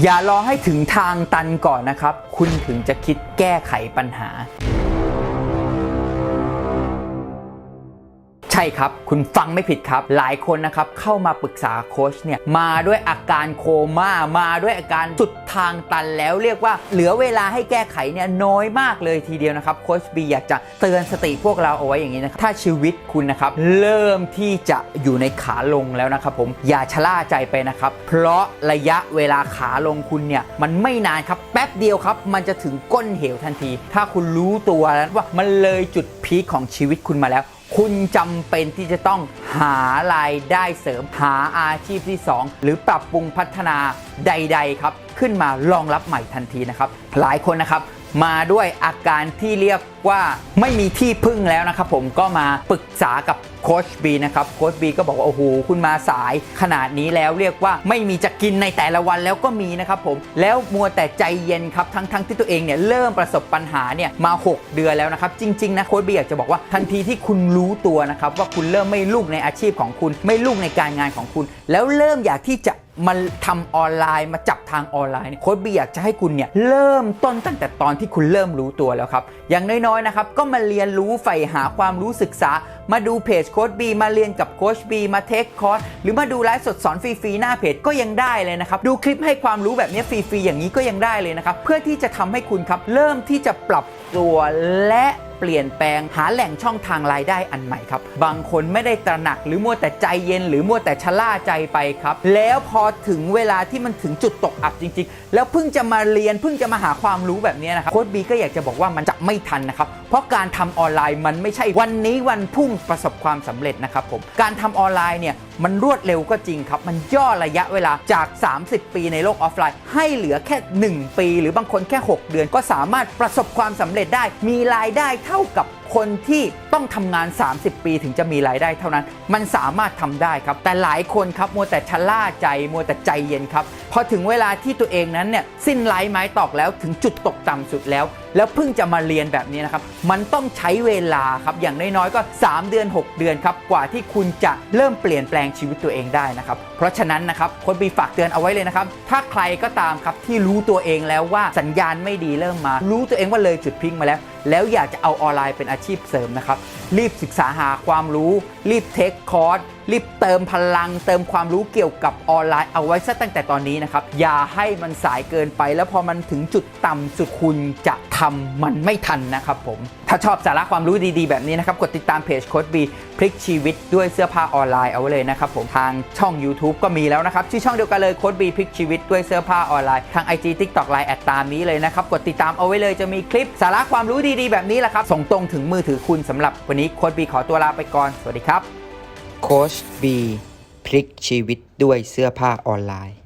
อย่ารอให้ถึงทางตันก่อนนะครับ คุณถึงจะคิดแก้ไขปัญหา ช่ครับ คุณฟังไม่ผิดครับ หลายคนนะครับเข้ามาปรึกษาโค้ชเนี่ยมาด้วยอาการโคม่ามาด้วยอาการสุดทางตันแล้วเรียกว่าเหลือเวลาให้แก้ไขเนี่ยน้อยมากเลยทีเดียวนะครับโค้ชบีอยากจะเตือนสติพวกเราเอาไว้อย่างนี้นะครับถ้าชีวิตคุณนะครับเริ่มที่จะอยู่ในขาลงแล้วนะครับผมอย่าชะล่าใจไปนะครับ เพราะระยะเวลาขาลงคุณเนี่ยมันไม่นานครับแป๊บเดียวครับ มันจะถึงก้นเหวทันที ถ้าคุณรู้ตัวแล้วว่ามันเลยจุด พีคของชีวิตคุณมาแล้ว คุณจำเป็นที่จะต้องหารายได้เสริมหาอาชีพที่ 2 หรือปรับปรุงพัฒนาใด ๆ ครับ ขึ้นมารองรับใหม่ทันทีนะครับ หลายคนนะครับ มาด้วยอาการที่เรียก ว่าไม่มีที่พึ่งแล้วนะครับผมก็มาปรึกษากับโค้ชบีนะครับโค้ชบีก็บอกว่า โอ้โห คุณมาสายขนาดนี้แล้วเรียกว่าไม่มีจะกินในแต่ละวันแล้วก็มีนะครับผม แล้วมัวแต่ใจเย็นครับ ทั้งทั้งที่ตัวเองเนี่ยเริ่มประสบปัญหาเนี่ยมา 6 เดือนแล้วนะครับ จริง ๆ นะโค้ชบีอยากจะบอกว่าทันทีที่คุณรู้ตัวนะครับ ว่าคุณเริ่มไม่ลุ่งในอาชีพของคุณ ไม่ลุ่งในการงานของคุณ แล้วเริ่มอยากที่จะมาทำออนไลน์มาจับทางออนไลน์โค้ชบีอยากจะให้คุณเนี่ยเริ่มต้นตั้งแต่ตอนที่คุณเริ่มรู้ตัวแล้วครับอย่างน้อยๆนะครับก็มาเรียนรู้ใฝ่หาความรู้ศึกษามาดูเพจโค้ชบีมาเรียนกับโค้ชบีมาเทคคอร์สหรือมาดูไลฟ์สดสอนฟรีๆหน้าเพจก็ยังได้เลยนะครับ ดูคลิปให้ความรู้แบบนี้ฟรีๆอย่างนี้ก็ยังได้เลยนะครับ เพื่อที่จะทำให้คุณครับ เริ่มที่จะปรับตัวและเปลี่ยนแปลงหาแหล่งช่องทางรายได้อันใหม่ครับ บางคนไม่ได้ตระหนักหรือมัวแต่ใจเย็น หรือมัวแต่ชะล่าใจไปครับ แล้วพอถึงเวลาที่มันถึงจุดตกอับจริง ๆ แล้วเพิ่งจะมาเรียนเพิ่งจะมาหาความรู้แบบนี้นะครับโค้ชบีก็อยากจะบอกว่ามันจะไม่ทันนะครับ เพราะการทำออนไลน์มันไม่ใช่วันนี้วันพรุ่งประสบความสำเร็จนะครับผมการทำออนไลน์เนี่ยมันรวดเร็วก็จริงครับ มันย่อระยะเวลาจาก 30 ปีในโลกออฟไลน์ ให้เหลือแค่ 1 ปี หรือบางคนแค่ 6 เดือนก็สามารถประสบความสำเร็จได้ มีรายได้เท่ากับคนที่ต้องทำงาน 30 ปีถึงจะมีรายได้เท่านั้น มันสามารถทำได้ครับ แต่หลายคนครับมัวแต่ชะล่าใจ มัวแต่ใจเย็นครับ พอถึงเวลาที่ตัวเองนั้นเนี่ยสิ้นไร้ไม้ตอกแล้วถึงจุดตกต่ำสุดแล้ว แล้วเพิ่งจะมาเรียนแบบนี้นะครับ มันต้องใช้เวลาครับ อย่างน้อยๆก็ 3 เดือน 6 เดือนครับ กว่าที่คุณจะเริ่มเปลี่ยนแปลงชีวิตตัวเองได้นะครับ เพราะฉะนั้นนะครับคนบีฝากเตือนเอาไว้เลยนะครับ ถ้าใครก็ตามครับที่รู้ตัวเองแล้วว่าสัญญาณไม่ดีเริ่มมา รู้ตัวเองว่าเลยจุดพลิกมาแล้ว แล้วอยากจะเอาออนไลน์เป็นอาชีพเสริมนะครับ รีบศึกษาหาความรู้ รีบเทคคอร์สรีบเติมพลัง เติมความรู้เกี่ยวกับออนไลน์เอาไว้ซะตั้งแต่ตอนนี้นะครับ อย่าให้มันสายเกินไป แล้วพอมันถึงจุดต่ำสุดคุณจะ ทำมันไม่ทันนะครับผม ถ้าชอบสาระความรู้ดีๆ แบบนี้นะครับ กดติดตามเพจโค้ดบีพลิกชีวิตด้วยเสื้อผ้าออนไลน์เอาไว้เลยนะครับผม ทางช่อง YouTube ก็มีแล้วนะครับ ชื่อช่องเดียวกันเลยโค้ดบีพลิกชีวิตด้วยเสื้อผ้าออนไลน์ ทาง IG TikTok Line แอดตามนี้เลยนะครับ กดติดตามเอาไว้เลยจะมีคลิปสาระความรู้ดีๆ แบบนี้แหละครับส่งตรงถึงมือถือคุณสำหรับวันนี้โค้ดบีขอตัวลาไปก่อนสวัสดีครับโค้ชบีพลิกชีวิตด้วยเสื้อผ้าออนไลน์